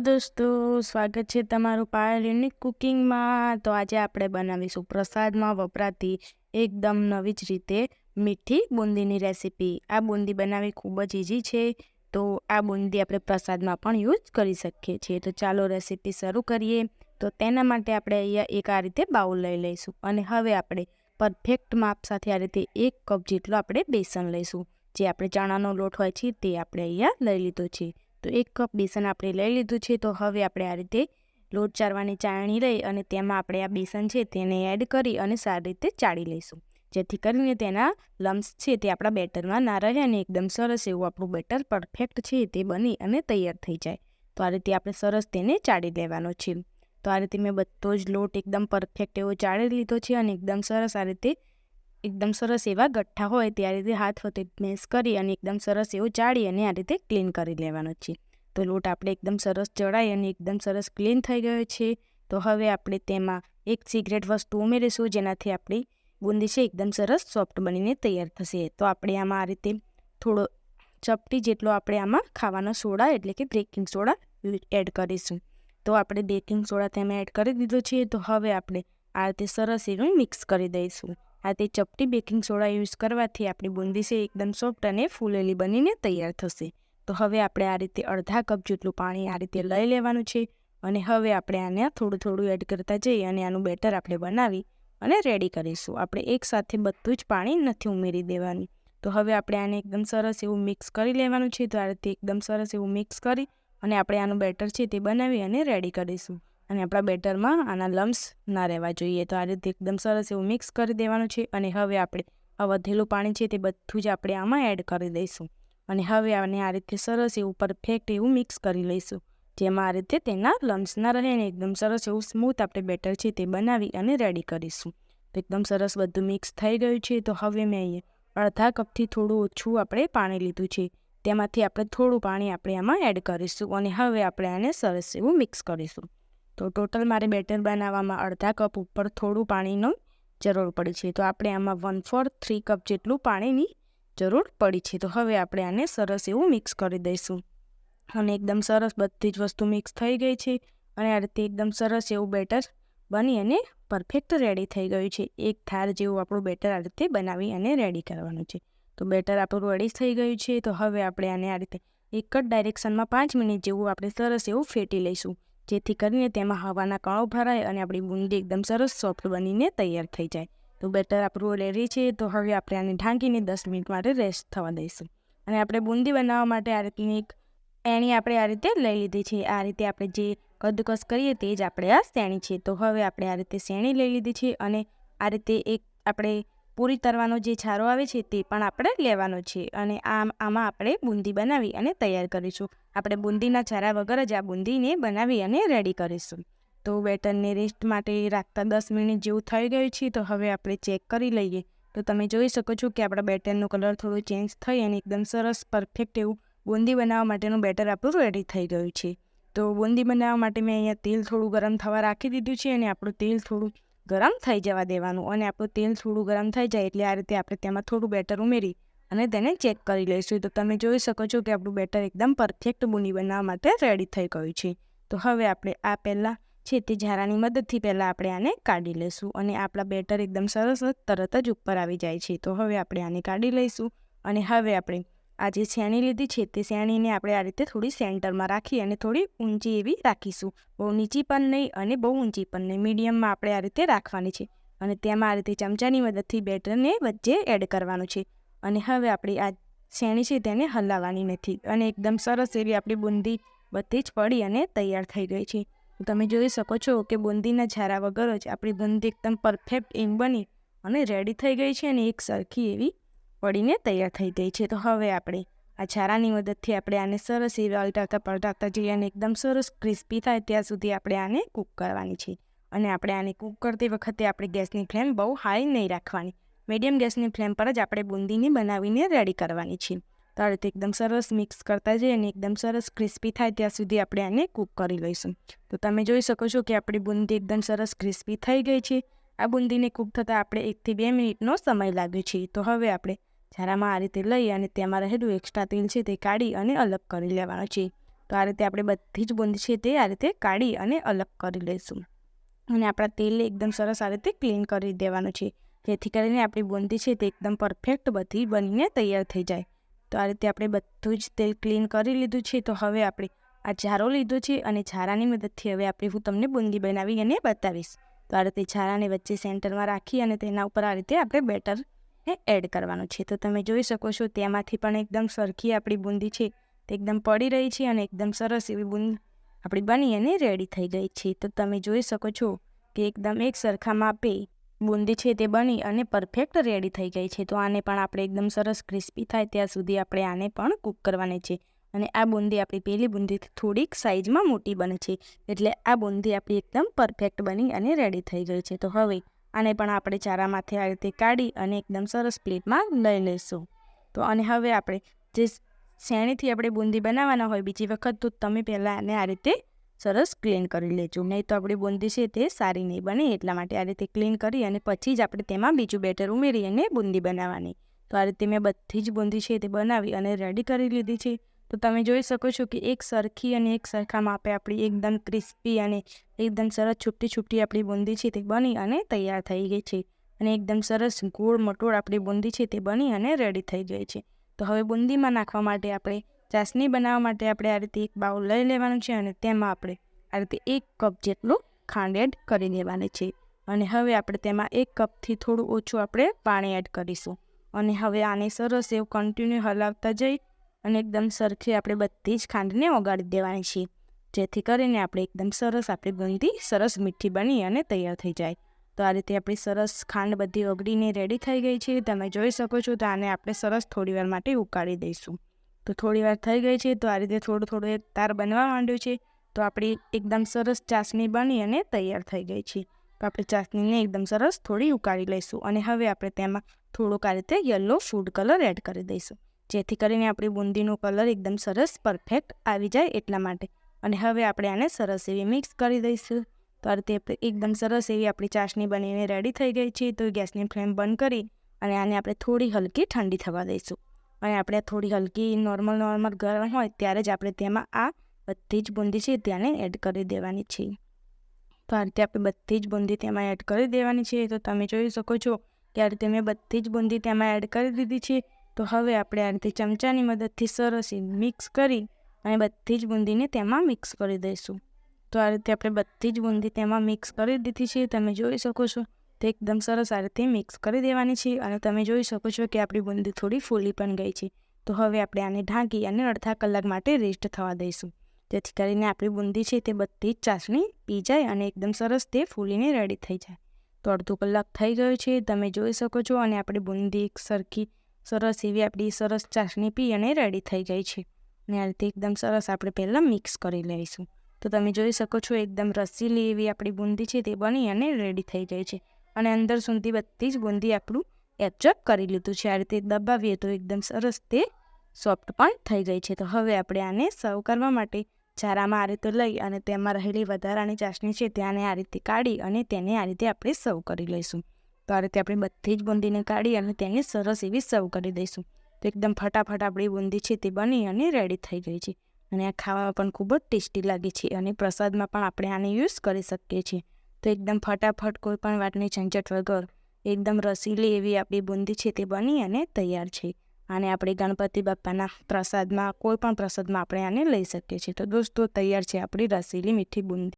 દોસ્તો, સ્વાગત છે તમારું પાયલ યુનિક કુકિંગમાં. તો આજે આપણે બનાવીશું પ્રસાદમાં વપરાતી એકદમ નવી જ રીતે મીઠી બુંદીની રેસીપી. આ બુંદી બનાવવી ખૂબ જ ઇઝી છે, તો આ બુંદી આપણે પ્રસાદમાં પણ યુઝ કરી શકીએ છીએ. તો ચાલો રેસીપી શરૂ કરીએ. તો તેના માટે આપણે અહીંયા એક આ રીતે બાઉલ લઈ લઈશું અને હવે આપણે પરફેક્ટ માપ સાથે આ રીતે એક કપ જેટલો આપણે બેસન લઈશું. જે આપણે ચણાનો લોટ હોય છે તે આપણે અહીંયા લઈ લીધો છે. તો એક કપ બેસન આપણે લઈ લીધું છે. તો હવે આપણે આ રીતે લોટ ચારવાની ચાળણી લઈ અને તેમાં આપણે આ બેસન છે તેને એડ કરી અને સારી રીતે ચાળી લઈશું. જેથી કરીને તેના લમ્સ છે તે આપણા બેટરમાં ના રહે અને એકદમ સરસ એવું આપણું બેટર પરફેક્ટ છે તે બની અને તૈયાર થઈ જાય. તો આ રીતે આપણે સરસ તેને ચાળી લેવાનો છે. તો આ રીતે મેં બધો જ લોટ એકદમ પરફેક્ટ એવો ચાળી લીધો છે અને એકદમ સરસ આ રીતે એકદમ સરસ એવા ગઠ્ઠા હોય તે આ રીતે હાથ વતે મેસ કરી અને એકદમ સરસ એવું ચાળી અને આ રીતે ક્લીન કરી લેવાનો છે. તો લોટ આપણે એકદમ સરસ ચડાઈ અને એકદમ સરસ ક્લીન થઈ ગયો છે. તો હવે આપણે તેમાં એક સિગરેટ વસ્તુ ઉમેરીશું જેનાથી આપણી બુંદી છે એકદમ સરસ સોફ્ટ બનીને તૈયાર થશે. તો આપણે આમાં આ રીતે થોડો ચપટી જેટલો આપણે આમાં ખાવાનો સોડા એટલે કે બેકિંગ સોડા એડ કરીશું. તો આપણે બેકિંગ સોડા તેમાં એડ કરી દીધો છે. તો હવે આપણે આ રીતે સરસ એવું મિક્સ કરી દઈશું. આ તે ચપટી બેકિંગ સોડા યુઝ કરવાથી આપણી બુંદી છે એકદમ સોફ્ટ અને ફૂલેલી બનીને તૈયાર થશે. તો હવે આપણે આ રીતે અડધા કપ જેટલું પાણી આ રીતે લઈ લેવાનું છે અને હવે આપણે આને થોડું થોડું એડ કરતા જઈએ અને આનું બેટર આપણે બનાવી અને રેડી કરીશું. આપણે એકસાથે બધું જ પાણી નથી ઉમેરી દેવાનું. તો હવે આપણે આને એકદમ સરસ એવું મિક્સ કરી લેવાનું છે. તો આ રીતે એકદમ સરસ એવું મિક્સ કરી અને આપણે આનું બેટર છે તે બનાવી અને રેડી કરીશું. અને આપણા બેટરમાં આના લમ્સ ના રહેવા જોઈએ. તો આ રીતે એકદમ સરસ એવું મિક્સ કરી દેવાનું છે અને હવે આપણે આ વધેલું પાણી છે તે બધું જ આપણે આમાં એડ કરી દઈશું. અને હવે આને આ રીતે સરસ એવું પરફેક્ટ એવું મિક્સ કરી લઈશું, જેમાં આ રીતે તેના લમ્સ ના રહે અને એકદમ સરસ એવું સ્મૂથ આપણે બેટર છે તે બનાવી અને રેડી કરીશું. તો એકદમ સરસ બધું મિક્સ થઈ ગયું છે. તો હવે મેં અહીંયા અડધા કપથી થોડું ઓછું આપણે પાણી લીધું છે. તેમાંથી આપણે થોડું પાણી આપણે આમાં એડ કરીશું અને હવે આપણે આને સરસ એવું મિક્સ કરીશું. તો ટોટલ મારે બેટર બનાવવામાં અડધા કપ ઉપર થોડું પાણીનો જરૂર પડી છે. તો આપણે આમાં વન ફોર થ્રી કપ જેટલું પાણીની જરૂર પડી છે. તો હવે આપણે આને સરસ એવું મિક્સ કરી દઈશું. અને એકદમ સરસ બધી જ વસ્તુ મિક્સ થઈ ગઈ છે અને આ રીતે એકદમ સરસ એવું બેટર બની અને પરફેક્ટ રેડી થઈ ગયું છે. એક થાર જેવું આપણું બેટર આ રીતે બનાવી અને રેડી કરવાનું છે. તો બેટર આપણું રેડી થઈ ગયું છે. તો હવે આપણે આને આ રીતે એક જ ડાયરેક્શનમાં પાંચ મિનિટ જેવું આપણે સરસ એવું ફેટી લઈશું. જેથી કરીને તેમાં હવાના કણો ભરાય અને આપણી બુંદી એકદમ સરસ સોફ્ટ બનીને તૈયાર થઈ જાય. તો બેટર આપણું રેડી છે તો હવે આપણે આને ઢાંકીને દસ મિનિટ માટે રેસ્ટ થવા દઈશું. અને આપણે બુંદી બનાવવા માટે આ રીતની એક એણી આપણે આ રીતે લઈ લીધી છે. આ રીતે આપણે જે કદકસ કરીએ તે જ આપણે આ શેણી છે. તો હવે આપણે આ રીતે શેણી લઈ લીધી છે અને આ રીતે એક આપણે પૂરી તરવાનો જે છારો આવે છે તે પણ આપણે લેવાનો છે અને આમ, આમાં આપણે બુંદી બનાવી અને તૈયાર કરીશું. આપણે બુંદીના છારા વગર જ આ બુંદીને બનાવી અને રેડી કરીશું. તો બેટરને રેસ્ટ માટે રાખતા દસ મિનિટ જેવું થઈ ગયું છે તો હવે આપણે ચેક કરી લઈએ. તો તમે જોઈ શકો છો કે આપણા બેટરનો કલર થોડું ચેન્જ થઈ અને એકદમ સરસ પરફેક્ટ એવું બુંદી બનાવવા માટેનું બેટર આપણું રેડી થઈ ગયું છે. તો બુંદી બનાવવા માટે મેં અહીંયા તેલ થોડું ગરમ થવા રાખી દીધું છે અને આપણું તેલ થોડું ગરમ થઈ જવા દેવાનું અને આપણું તેલ થોડું ગરમ થઈ જાય એટલે આ રીતે આપણે તેમાં થોડું બેટર ઉમેરી અને તેને ચેક કરી લઈશું. તો તમે જોઈ શકો છો કે આપણું બેટર એકદમ પરફેક્ટ બુની બનાવવા માટે રેડી થઈ ગયું છે. તો હવે આપણે આ પહેલાં છે તે ઝારાની મદદથી પહેલાં આપણે આને કાઢી લઈશું અને આપણા બેટર એકદમ સરસ તરત જ ઉપર આવી જાય છે. તો હવે આપણે આને કાઢી લઈશું અને હવે આપણે આ જે શેણી લીધી છે તે શેણીને આપણે આ રીતે થોડી સેન્ટરમાં રાખી અને થોડી ઊંચી એવી રાખીશું. બહુ નીચી પણ નહીં અને બહુ ઊંચી પણ નહીં. મીડિયમમાં આપણે આ રીતે રાખવાની છે. અને તેમાં આ રીતે ચમચાની મદદથી બેટરને વચ્ચે એડ કરવાનું છે. અને હવે આપણી આ શેણી છે તેને હલાવવાની નથી. અને એકદમ સરસ એવી આપણી બુંદી બધી જ પડી અને તૈયાર થઈ ગઈ છે. તમે જોઈ શકો છો કે બુંદીના ઝારા વગર જ આપણી બુંદી એકદમ પરફેક્ટ એમ બની અને રેડી થઈ ગઈ છે અને એક સરખી એવી પડીને તૈયાર થઈ ગઈ છે. તો હવે આપણે આ છારાની મદદથી આપણે આને સરસ એવી અલટાવતા પલટાવતા જઈએ અને એકદમ સરસ ક્રિસ્પી થાય ત્યાં સુધી આપણે આને કૂક કરવાની છે. અને આપણે આને કૂક કરતી વખતે આપણે ગેસની ફ્લેમ બહુ હાઈ નહીં રાખવાની. મીડિયમ ગેસની ફ્લેમ પર જ આપણે બુંદીને બનાવીને રેડી કરવાની છે. તો એકદમ સરસ મિક્સ કરતા જઈએ અને એકદમ સરસ ક્રિસ્પી થાય ત્યાં સુધી આપણે આને કૂક કરી લઈશું. તો તમે જોઈ શકો છો કે આપણી બુંદી એકદમ સરસ ક્રિસ્પી થઈ ગઈ છે. આ બુંદીને કૂક થતાં આપણે એકથી બે મિનિટનો સમય લાગ્યો છે. તો હવે આપણે ઝારામાં આ રીતે લઈ અને તેમાં રહેલું એક્સ્ટ્રા તેલ છે તે કાઢી અને અલગ કરી લેવાનું છે. તો આ રીતે આપણે બધી જ બુંદી છે તે આ રીતે કાઢી અને અલગ કરી લઈશું. અને આપણા તેલને એકદમ સરસ આ રીતે ક્લીન કરી દેવાનું છે. જેથી કરીને આપણી બુંદી છે તે એકદમ પરફેક્ટ બધી બનીને તૈયાર થઈ જાય. તો આ રીતે આપણે બધું જ તેલ ક્લીન કરી લીધું છે. તો હવે આપણે આ ઝારો લીધો છે અને ઝારાની મદદથી હવે આપણે હું તમને બુંદી બનાવી અને બતાવીશ. તો આ રીતે ઝારાને વચ્ચે સેન્ટરમાં રાખી અને તેના ઉપર આ રીતે આપણે બેટર ને એડ કરવાનું છે. તો તમે જોઈ શકો છો, તેમાંથી પણ એકદમ સરખી આપણી બુંદી છે. તે એકદમ પડી રહી છે અને એકદમ સરસ એવી બુંદ આપણી બની અને રેડી થઈ ગઈ છે. તો તમે જોઈ શકો છો કે એકદમ એક સરખા માપે બુંદી છે તે બની અને પરફેક્ટ રેડી થઈ ગઈ છે. તો આને પણ આપણે એકદમ સરસ ક્રિસ્પી થાય ત્યાં સુધી આપણે આને પણ કૂક કરવાની છે. અને આ બુંદી આપણી પહેલી બુંદીથી થોડીક સાઇઝમાં મોટી બને છે. એટલે આ બુંદી આપણી એકદમ પરફેક્ટ બની અને રેડી થઈ ગઈ છે. તો હવે આને પણ આપણે ચારામાંથી આ રીતે કાઢી અને એકદમ સરસ પ્લેટમાં લઈ લઈશું. તો અને હવે આપણે જે શેણીથી આપણે બુંદી બનાવવાના હોય બીજી વખત તો તમે પહેલાં આને આ રીતે સરસ ક્લીન કરી લેજો. નહીં તો આપણી બુંદી છે તે સારી નહીં બને, એટલા માટે આ રીતે ક્લીન કરી અને પછી જ આપણે તેમાં બીજું બેટર ઉમેરી અને બુંદી બનાવવાની. તો આ રીતે મેં બધી જ બુંદી છે તે બનાવી અને રેડી કરી લીધી છે. તો તમે જોઈ શકો છો કે એક સરખી અને એક સરખા માપે આપણી એકદમ ક્રિસ્પી અને એકદમ સરસ છૂટી છૂટી આપણી બુંદી છે તે બની અને તૈયાર થઈ ગઈ છે. અને એકદમ સરસ ગોળ મટોળ આપણી બુંદી છે તે બની અને રેડી થઈ ગઈ છે. તો હવે બુંદીમાં નાખવા માટે આપણે ચાસણી બનાવવા માટે આપણે આ રીતે એક બાઉલ લઈ લેવાનું છે અને તેમાં આપણે આ રીતે એક કપ જેટલું ખાંડ એડ કરી લેવાની છે. અને હવે આપણે તેમાં એક કપથી થોડું ઓછું આપણે પાણી એડ કરીશું. અને હવે આને સરસ એવું કન્ટિન્યુ હલાવતા જઈ અને એકદમ સરખી આપણે બધી જ ખાંડને ઓગાળી દેવાની છે. જેથી કરીને આપણે એકદમ સરસ આપણી બુંદી સરસ મીઠી બની અને તૈયાર થઈ જાય. તો આ રીતે આપણી સરસ ખાંડ બધી ઓગળીને રેડી થઈ ગઈ છે. તમે જોઈ શકો છો તો આને આપણે સરસ થોડીવાર માટે ઉકાળી દઈશું. તો થોડીવાર થઈ ગઈ છે તો આ રીતે થોડું થોડું એક તાર બનવા માંડ્યું છે. તો આપણી એકદમ સરસ ચાસણી બની અને તૈયાર થઈ ગઈ છે. તો આપણે ચાસણીને એકદમ સરસ થોડી ઉકાળી લઈશું અને હવે આપણે તેમાં થોડુંક આ રીતે યલો ફૂડ કલર એડ કરી દઈશું. જેથી કરીને આપણી બુંદીનો કલર એકદમ સરસ પરફેક્ટ આવી જાય એટલા માટે. અને હવે આપણે આને સરસ એવી મિક્સ કરી દઈશું. તો આ એકદમ સરસ એવી આપણી ચાસણી બનીને રેડી થઈ ગઈ છે. તો ગેસની ફ્લેમ બંધ કરી અને આને આપણે થોડી હલકી ઠંડી થવા દઈશું. અને આપણે થોડી હલકી નોર્મલ નોર્મલ ગરમ હોય ત્યારે જ આપણે તેમાં આ બધી જ બુંદી છે તેને એડ કરી દેવાની છે. તો આ રીતે આપણે બધી જ બુંદી તેમાં એડ કરી દેવાની છે. તો તમે જોઈ શકો છો કે આ રીતે મેં બધી જ બુંદી તેમાં એડ કરી દીધી છે. તો હવે આપણે આ રીતે ચમચાની મદદથી સરસ મિક્સ કરી અને બધી જ બુંદીને તેમાં મિક્સ કરી દઈશું. તો આ રીતે આપણે બધી જ બુંદી તેમાં મિક્સ કરી દીધી છે. તમે જોઈ શકો છો તે એકદમ સરસ આ રીતે મિક્સ કરી દેવાની છે અને તમે જોઈ શકો છો કે આપણી બુંદી થોડી ફૂલી પણ ગઈ છે. તો હવે આપણે આને ઢાંકી અને અડધા કલાક માટે રેસ્ટ થવા દઈશું. જેથી કરીને આપણી બુંદી છે તે બધી જ ચાસણી પી જાય અને એકદમ સરસ તે ફૂલીને રેડી થઈ જાય. તો અડધો કલાક થઈ ગયો છે. તમે જોઈ શકો છો અને આપણી બુંદી એક સરખી સરસ એવી આપણી સરસ ચાસણી પી અને રેડી થઈ ગઈ છે. અને આ રીતે એકદમ સરસ આપણે પહેલાં મિક્સ કરી લઈશું. તો તમે જોઈ શકો છો એકદમ રસીલી એવી આપણી બુંદી છે તે બની અને રેડી થઈ ગઈ છે. અને અંદર સુધી બધી જ બુંદી આપણું એબ્ઝોર્બ કરી લીધું છે. આ રીતે દબાવીએ તો એકદમ સરસ તે સોફ્ટ પણ થઈ ગઈ છે. તો હવે આપણે આને સર્વ કરવા માટે ચારામાં આ રીતે લઈ અને તેમાં રહેલી વધારાની ચાસણી છે ત્યાંને આ રીતે કાઢી અને તેને આ રીતે આપણે સર્વ કરી લઈશું. તો આ રીતે આપણે બધી જ બુંદીને કાઢી અને તેને સરસ એવી સર્વ કરી દઈશું. તો એકદમ ફટાફટ આપણી બુંદી છે તે બની અને રેડી થઈ ગઈ છે. અને આ ખાવામાં પણ ખૂબ જ ટેસ્ટી લાગે છે અને પ્રસાદમાં પણ આપણે આને યુઝ કરી શકીએ છીએ. તો એકદમ ફટાફટ કોઈ પણ વાતની ઝંઝટ વગર એકદમ રસીલી એવી આપણી બુંદી છે તે બની અને તૈયાર છે. આને આપણે ગણપતિ બાપ્પાના પ્રસાદમાં કોઈ પણ પ્રસાદમાં આપણે આને લઈ શકીએ છીએ. તો દોસ્તો, તૈયાર છે આપણી રસીલી મીઠી બુંદી.